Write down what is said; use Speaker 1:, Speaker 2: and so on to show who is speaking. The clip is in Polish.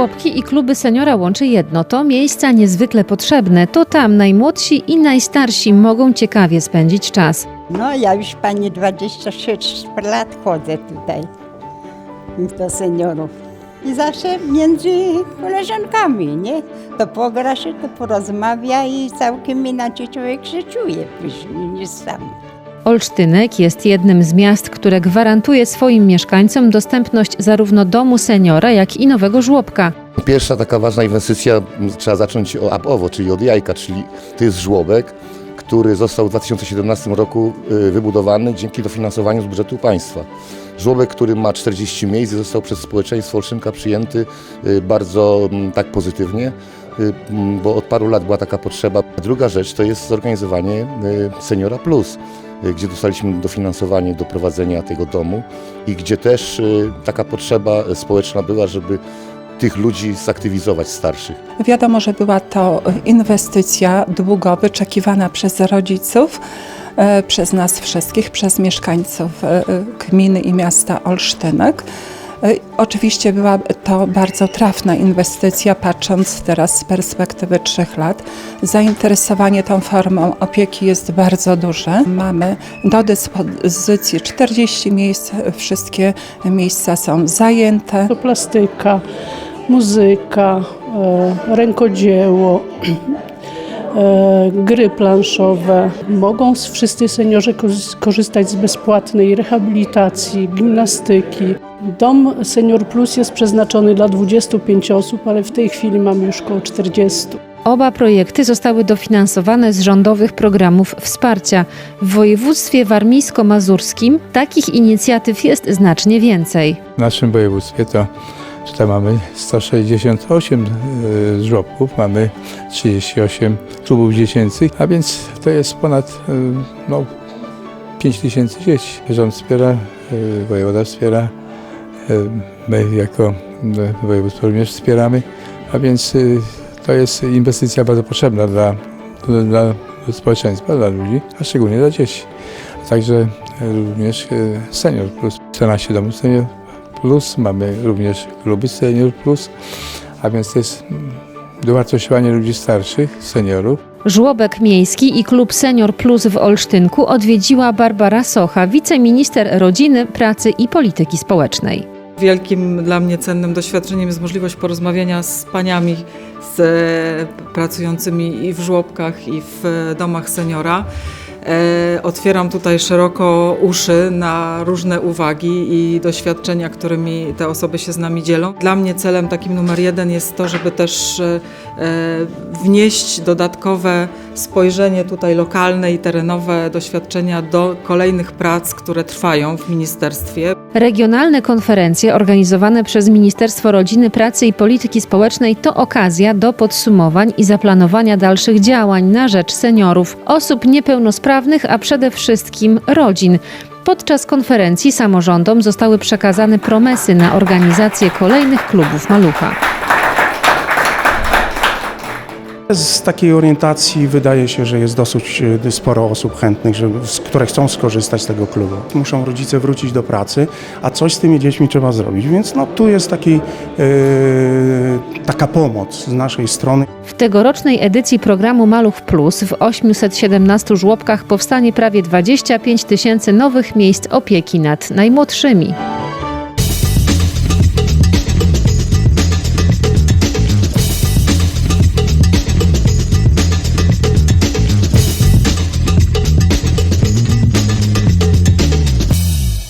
Speaker 1: Żłobki i kluby seniora łączy jedno. To miejsca niezwykle potrzebne. To tam najmłodsi i najstarsi mogą ciekawie spędzić czas.
Speaker 2: No ja już pani 26 lat chodzę tutaj do seniorów. I zawsze między koleżankami, nie? To pogra się, to porozmawia i całkiem inaczej człowiek się czuje później niż sam.
Speaker 1: Olsztynek jest jednym z miast, które gwarantuje swoim mieszkańcom dostępność zarówno domu seniora, jak i nowego żłobka.
Speaker 3: Pierwsza taka ważna inwestycja, trzeba zacząć o ABOWO, czyli od jajka, czyli to jest żłobek, który został w 2017 roku y, wybudowany dzięki dofinansowaniu z budżetu państwa. Żłobek, który ma 40 miejsc, został przez społeczeństwo Olszynka przyjęty y, bardzo tak pozytywnie, y, bo od paru lat była taka potrzeba. Druga rzecz to jest zorganizowanie Seniora Plus, gdzie dostaliśmy dofinansowanie do prowadzenia tego domu i gdzie też y, taka potrzeba społeczna była, żeby tych ludzi zaktywizować starszych.
Speaker 4: Wiadomo, że była to inwestycja długo wyczekiwana przez rodziców, e, przez nas wszystkich, przez mieszkańców e, gminy i miasta Olsztynek. E, Oczywiście była to bardzo trafna inwestycja, patrząc teraz z perspektywy trzech lat. Zainteresowanie tą formą opieki jest bardzo duże. Mamy do dyspozycji 40 miejsc, wszystkie miejsca są zajęte.
Speaker 5: To plastyka, muzyka, e, rękodzieło, e, gry planszowe. Mogą wszyscy seniorzy korzystać z bezpłatnej rehabilitacji, gimnastyki. Dom Senior Plus jest przeznaczony dla 25 osób, ale w tej chwili mamy już około 40.
Speaker 1: Oba projekty zostały dofinansowane z rządowych programów wsparcia. W województwie warmińsko-mazurskim takich inicjatyw jest znacznie więcej.
Speaker 6: W naszym województwie to tutaj mamy 168 e, żłobków, mamy 38 klubów dziecięcych, a więc to jest ponad e, no, 5 tysięcy dzieci. Rząd wspiera, e, wojewoda wspiera, my jako e, województwo również wspieramy, a więc e, to jest inwestycja bardzo potrzebna dla, dla społeczeństwa, dla ludzi, a szczególnie dla dzieci. Także również e, senior plus 14 domów senior plus, mamy również kluby senior plus, a więc to jest dowartościowanie ludzi starszych, seniorów.
Speaker 1: Żłobek miejski i klub Senior Plus w Olsztynku odwiedziła Barbara Socha, wiceminister rodziny, pracy i polityki społecznej.
Speaker 7: Wielkim dla mnie cennym doświadczeniem jest możliwość porozmawiania z paniami z, e, pracującymi i w żłobkach, i w e, domach seniora. E, otwieram tutaj szeroko uszy na różne uwagi i doświadczenia, którymi te osoby się z nami dzielą. Dla mnie celem takim numer jeden jest to, żeby też e, e, wnieść dodatkowe spojrzenie tutaj lokalne i terenowe doświadczenia do kolejnych prac, które trwają w ministerstwie.
Speaker 1: Regionalne konferencje organizowane przez Ministerstwo Rodziny, Pracy i Polityki Społecznej to okazja do podsumowań i zaplanowania dalszych działań na rzecz seniorów, osób niepełnosprawnych, a przede wszystkim rodzin. Podczas konferencji samorządom zostały przekazane promesy na organizację kolejnych klubów Malucha.
Speaker 8: Z takiej orientacji wydaje się, że jest dosyć e, sporo osób chętnych, które chcą skorzystać z tego klubu. Muszą rodzice wrócić do pracy, a coś z tymi dziećmi trzeba zrobić, więc no, tu jest taki, e, taka pomoc z naszej strony.
Speaker 1: W tegorocznej edycji programu Maluch Plus w 817 żłobkach powstanie prawie 25 tysięcy nowych miejsc opieki nad najmłodszymi.